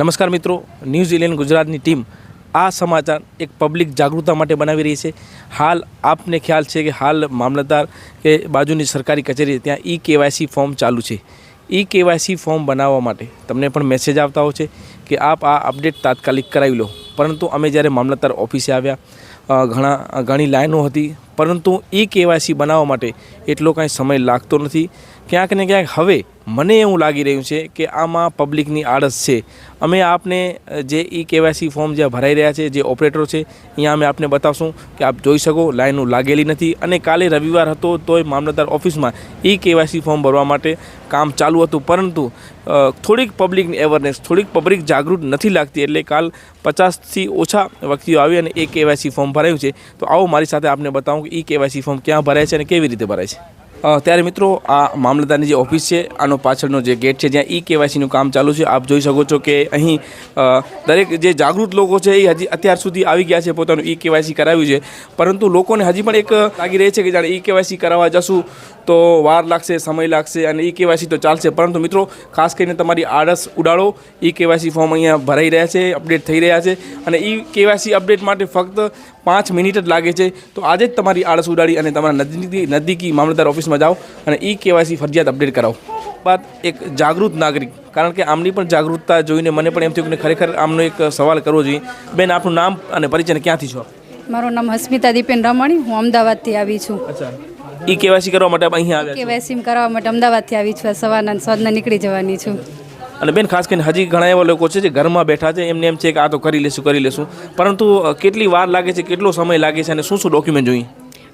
નમસ્કાર મિત્રો news eleven ગુજરાતની ટીમ આ સમાચાર એક પબ્લિક જાગૃતતા માટે બનાવી રહી છે. હાલ આપને ખ્યાલ છે કે હાલ મામલતદાર કે બાજુની સરકારી કચેરી ત્યાં ઈ કેવાયસી ફોર્મ ચાલુ છે. ઈ કેવાયસી ફોર્મ બનાવવા માટે તમને પણ મેસેજ આવતા હોય છે કે આપ આ અપડેટ તાત્કાલિક કરાવી લો. પરંતુ અમે જ્યારે મામલતદાર ઓફિસે આવ્યા ઘણા ઘણી લાઈનો હતી. પરંતુ એ કેવાયસી બનાવવા માટે એટલો કાંઈ સમય લાગતો નથી. ક્યાંક ને ક્યાંક હવે મને એવું લાગી રહ્યું છે કે આમાં પબ્લિકની આળસ છે. અમે આપને જે ઈ કેવાયસી ફોર્મ જ્યાં ભરાઈ રહ્યા છે, જે ઓપરેટરો છે અહીંયા અમે આપને બતાવશું કે આપ જોઈ શકો, લાઈનો લાગેલી નથી અને કાલે રવિવાર હતો તોય મામલતદાર ઓફિસમાં ઈ કેવાયસી ફોર્મ ભરવા માટે કામ ચાલુ હતું. પરંતુ થોડીક પબ્લિકની અવેરનેસ થોડીક પબ્લિક જાગૃત નથી લાગતી એટલે કાલ પચાસથી ઓછા વ્યક્તિઓ આવી અને એ કેવાયસી ફોર્મ ભરાયું છે. તો આવો મારી સાથે આપને બતાવું કે ઈ કેવાયસી ફોર્મ ક્યાં ભરાય છે અને કેવી રીતે ભરાય છે. ત્યારે મિત્રો, આ મામલતદારની જે ઓફિસ છે, આનો પાછળનો જે ગેટ છે, જ્યાં ઈ કેવાયસીનું કામ ચાલુ છે. આપ જોઈ શકો છો કે અહીં દરેક જે જાગૃત લોકો છે, એ હજી અત્યાર સુધી આવી ગયા છે, પોતાનું ઈ કેવાયસી કરાવ્યું છે. પરંતુ લોકોને હજી પણ એક લાગી રહી છે કે જાણે ઈ કેવાયસી કરાવવા જશું, તો વાર લાગશે, સમય લાગશે અને ઈ કેવાયસી તો ચાલશે. પરંતુ મિત્રો, ખાસ કરીને તમારી આળસ ઉડાડો, ઈ કેવાયસી ફોર્મ અહીંયા ભરાઈ રહ્યા છે, અપડેટ થઈ રહ્યા છે. અને ઈ કેવાયસી અપડેટ માટે ફક્ત પાંચ મિનિટ જ લાગે છે. તો આજે જ તમારી આળસ ઉડાડી અને તમારા નજીકી નજીકી મામલતદાર ઓફિસમાં જાઓ અને ઈ કેવાયસી ફરજિયાત અપડેટ કરાવો. બાદ એક જાગૃત નાગરિક કારણ કે આમની પણ જાગૃતતા જોઈને મને પણ એમ થયું કે ખરેખર આમનો એક સવાલ કરવો જોઈએ. બેન આપનું નામ અને પરિચય ક્યાંથી છો? મારું નામ હસ્મિતા દીપેન રમણી હું અમદાવાદથી આવી છું. ઈ કેવાયસી કરવા માટે અહીંયા આવ્યા કેવાયસી કરાવવા માટે અમદાવાદથી આવી છું. સવારના સાંજના નીકળી જવાની છું. અને બેન ખાસ કરીને હજી ઘણા એવા લોકો છે જે ઘરમાં બેઠા છે એમને એમ છે કે આ તો કરી લેશું કરી લેશું. પરંતુ કેટલી વાર લાગે છે કેટલો સમય લાગે છે અને શું શું ડોક્યુમેન્ટ જોઈએ?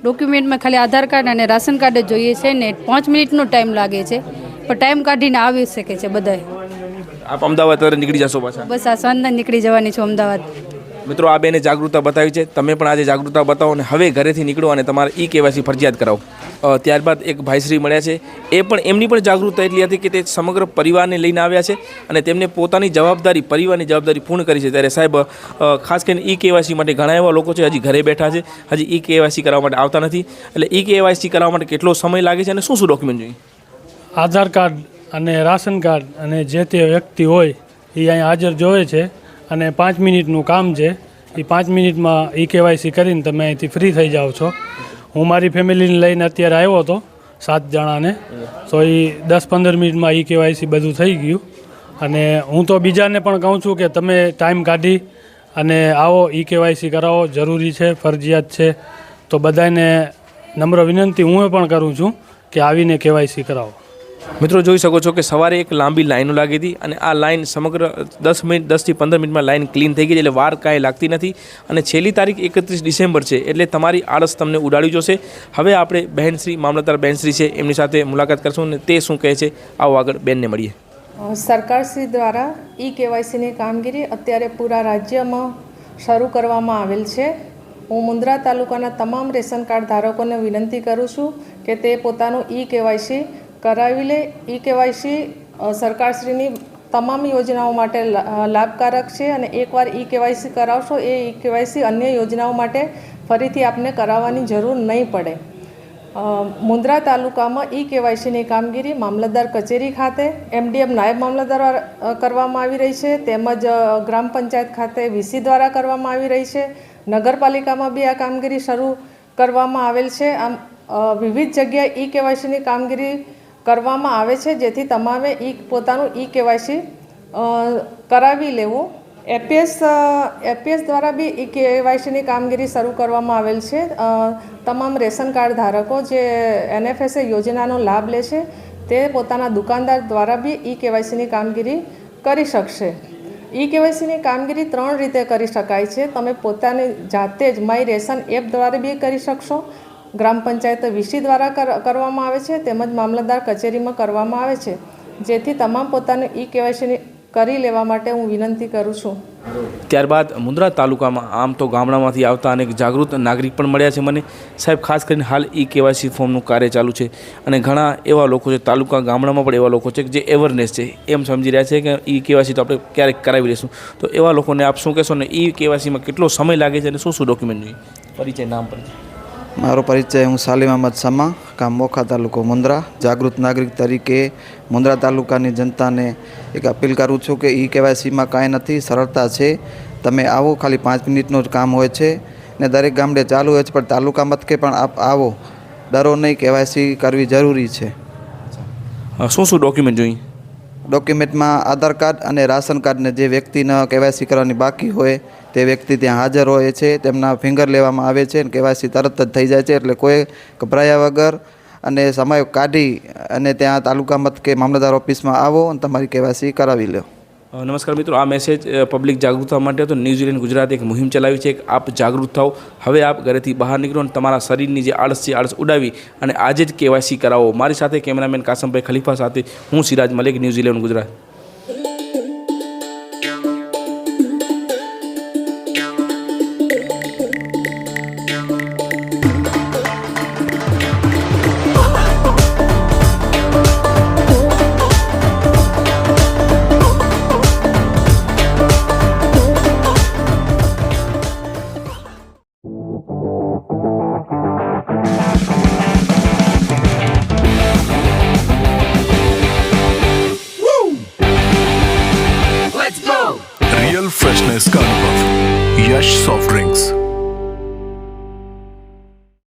ડોક્યુમેન્ટમાં ખાલી આધાર કાર્ડ અને રાશન કાર્ડ જ જોઈએ છે ને પાંચ મિનિટનો ટાઈમ લાગે છે. પણ ટાઈમ કાઢીને આવી શકે છે બધાય. આપ અમદાવાદ નીકળી જશો પાછા? બસ આ સાંજના નીકળી જવાની છું અમદાવાદ. મિત્રો, આ બેને જાગૃતતા બતાવી છે. તમે પણ આજે જાગૃતતા બતાવો અને હવે ઘરેથી નીકળો અને તમારે ઈ કેવાયસી ફરજિયાત કરાવો. ત્યારબાદ એક ભાઈશ્રી મળ્યા છે. એ પણ એમની પણ જાગૃતતા એટલી હતી કે તે સમગ્ર પરિવારને લઈને આવ્યા છે અને તેમને પોતાની જવાબદારી, પરિવારની જવાબદારી પૂર્ણ કરી છે. ત્યારે સાહેબ ખાસ કરીને ઈ કેવાયસી માટે ઘણા એવા લોકો છે, હજી ઘરે બેઠા છે. હજી ઈ કેવાયસી કરાવવા માટે આવતા નથી. એટલે ઈ કેવાયસી કરાવવા માટે કેટલો સમય લાગે છે અને શું શું ડોક્યુમેન્ટ જોઈએ? આધાર કાર્ડ અને રાશન કાર્ડ અને જે તે વ્યક્તિ હોય, એ અહીંયા હાજર જોવે છે. અને પાંચ મિનિટનું કામ છે. એ પાંચ મિનિટમાં ઈ કેવાયસી કરીને તમે અહીંથી ફ્રી થઈ જાઓ છો. હું મારી ફેમિલીને લઈને અત્યારે આવ્યો હતો, સાત જણાને. તો એ દસ પંદર મિનિટમાં ઈ કેવાયસી બધું થઈ ગયું. અને હું તો બીજાને પણ કહું છું કે તમે ટાઈમ કાઢી અને આવો, ઈ કેવાયસી કરાવો. જરૂરી છે, ફરજિયાત છે. તો બધાને નમ્ર વિનંતી હું પણ કરું છું કે આવીને કેવાયસી કરાવો. મિત્રો, જોઈ શકો છો કે સવારે એક લાંબી લાઈનો લાગી હતી અને આ લાઈન સમગ્ર દસ મિનિટ દસથી પંદર મિનિટમાં લાઈન ક્લીન થઈ ગઈ એટલે વાર કાંઈ લાગતી નથી. અને છેલ્લી તારીખ એકત્રીસ ડિસેમ્બર છે, એટલે તમારી આળસ તમને ઉડાડી જશે. હવે આપણે બહેનશ્રી મામલતદાર બહેનશ્રી છે, એમની સાથે મુલાકાત કરશું અને તે શું કહે છે, આવો આગળ બેનને મળીએ. સરકારશ્રી દ્વારા ઈ કેવાયસીની કામગીરી અત્યારે પૂરા રાજ્યમાં શરૂ કરવામાં આવેલ છે. હું મુન્દ્રા તાલુકાના તમામ રેશન કાર્ડ ધારકોને વિનંતી કરું છું કે તે પોતાનું ઈ કેવાયસી કરાવી લે ઈ કેવાયસી સરકારશ્રીની તમામ યોજનાઓ માટે લાભકારક છે અને એકવાર ઈ કેવાયસી કરાવશો એ ઈ કેવાયસી અન્ય યોજનાઓ માટે ફરીથી આપને કરાવવાની જરૂર નહીં પડે. મુન્દ્રા તાલુકામાં ઈ કેવાયસીની કામગીરી મામલતદાર કચેરી ખાતે, એમડીએમ નાયબ મામલતદાર કરવામાં આવી રહી છે, તેમજ ગ્રામ પંચાયત ખાતે વીસી દ્વારા કરવામાં આવી રહી છે. નગરપાલિકામાં બી આ કામગીરી શરૂ કરવામાં આવેલ છે. આમ વિવિધ જગ્યાએ ઈ કેવાયસીની કામગીરી કરવામાં આવે છે, જેથી તમામે ઈ પોતાનું ઈ કેવાયસી કરાવી લેવું. એપીએસ એપીએસ દ્વારા બી ઈ કેવાયસીની કામગીરી શરૂ કરવામાં આવેલ છે. તમામ રેશન કાર્ડ ધારકો જે એનએફએસએ યોજનાનો લાભ લે છે, તે પોતાના દુકાનદાર દ્વારા બી ઈ કેવાયસીની કામગીરી કરી શકશે. ઈ કેવાયસીની કામગીરી ત્રણ રીતે કરી શકાય છે. તમે પોતાની જાતે જ માય રેશન એપ દ્વારા બી કરી શકશો. ગ્રામ પંચાયત વીસી દ્વારા કરવામાં આવે છે, તેમજ મામલતદાર કચેરીમાં કરવામાં આવે છે. જેથી તમામ પોતાને ઈ કેવાયસીની કરી લેવા માટે હું વિનંતી કરું છું. ત્યારબાદ મુન્દ્રા તાલુકામાં, આમ તો ગામડામાંથી આવતા અનેક જાગૃત નાગરિક પણ મળ્યા છે મને. સાહેબ, ખાસ કરીને હાલ ઈ કેવાયસી ફોર્મનું કાર્ય ચાલુ છે અને ઘણા એવા લોકો છે, તાલુકા ગામડામાં પણ એવા લોકો છે કે જે અવેરનેસ છે. એમ સમજી રહ્યા છે કે ઈ કેવાયસી તો આપણે ક્યારેક કરાવી લઈશું. તો એવા લોકોને આપ શું કહેશો ને ઈ કેવાયસીમાં કેટલો સમય લાગે છે અને શું શું ડોક્યુમેન્ટ જોઈએ? પરિચય નામ પરિચય મારો પરિચય હું સાલિમ અહમદ સમા ગામ મોખા તાલુકો મુન્દ્રા. જાગૃત નાગરિક તરીકે મુન્દ્રા તાલુકાની જનતાને એક અપીલ કરું છું કે ઈ કેવાયસીમાં કાંઈ નથી સરળતા છે. તમે આવો ખાલી પાંચ મિનિટનું જ કામ હોય છે ને દરેક ગામડે ચાલુ હોય છે પણ તાલુકા મથકે પણ આપ આવો. ડરો નહીં કેવાયસી કરવી જરૂરી છે. શું શું ડોક્યુમેન્ટ જોઈએ? ડોક્યુમેન્ટમાં આધાર કાર્ડ અને રાશન કાર્ડને જે વ્યક્તિને કેવાયસી કરવાની બાકી હોય તે વ્યક્તિ ત્યાં હાજર હોય છે, તેમના ફિંગર લેવામાં આવે છે અને કેવાયસી તરત જ થઈ જાય છે, એટલે કોઈ ગભરાયા વગર અને સમય કાઢી અને ત્યાં તાલુકા મથકે મામલતદાર ઓફિસમાં આવો અને તમારી કેવાયસી કરાવી લો. નમસ્કાર મિત્રો, આ મેસેજ પબ્લિક જાગૃત થવા માટે હતો. ન્યૂઝીલેન્ડ ગુજરાતે એક મુહિમ ચલાવી છે કે આપ જાગૃત થાઓ. હવે આપ ઘરેથી બહાર નીકળો અને તમારા શરીરની જે આળસ છે આળસ ઉડાવી અને આજે જ કેવાયસી કરાવો. મારી સાથે કેમેરામેન કાસમભાઈ ખલીફા સાથે હું Siraj Malik New Zealand Gujarat. freshness. Yash Soft Drinks.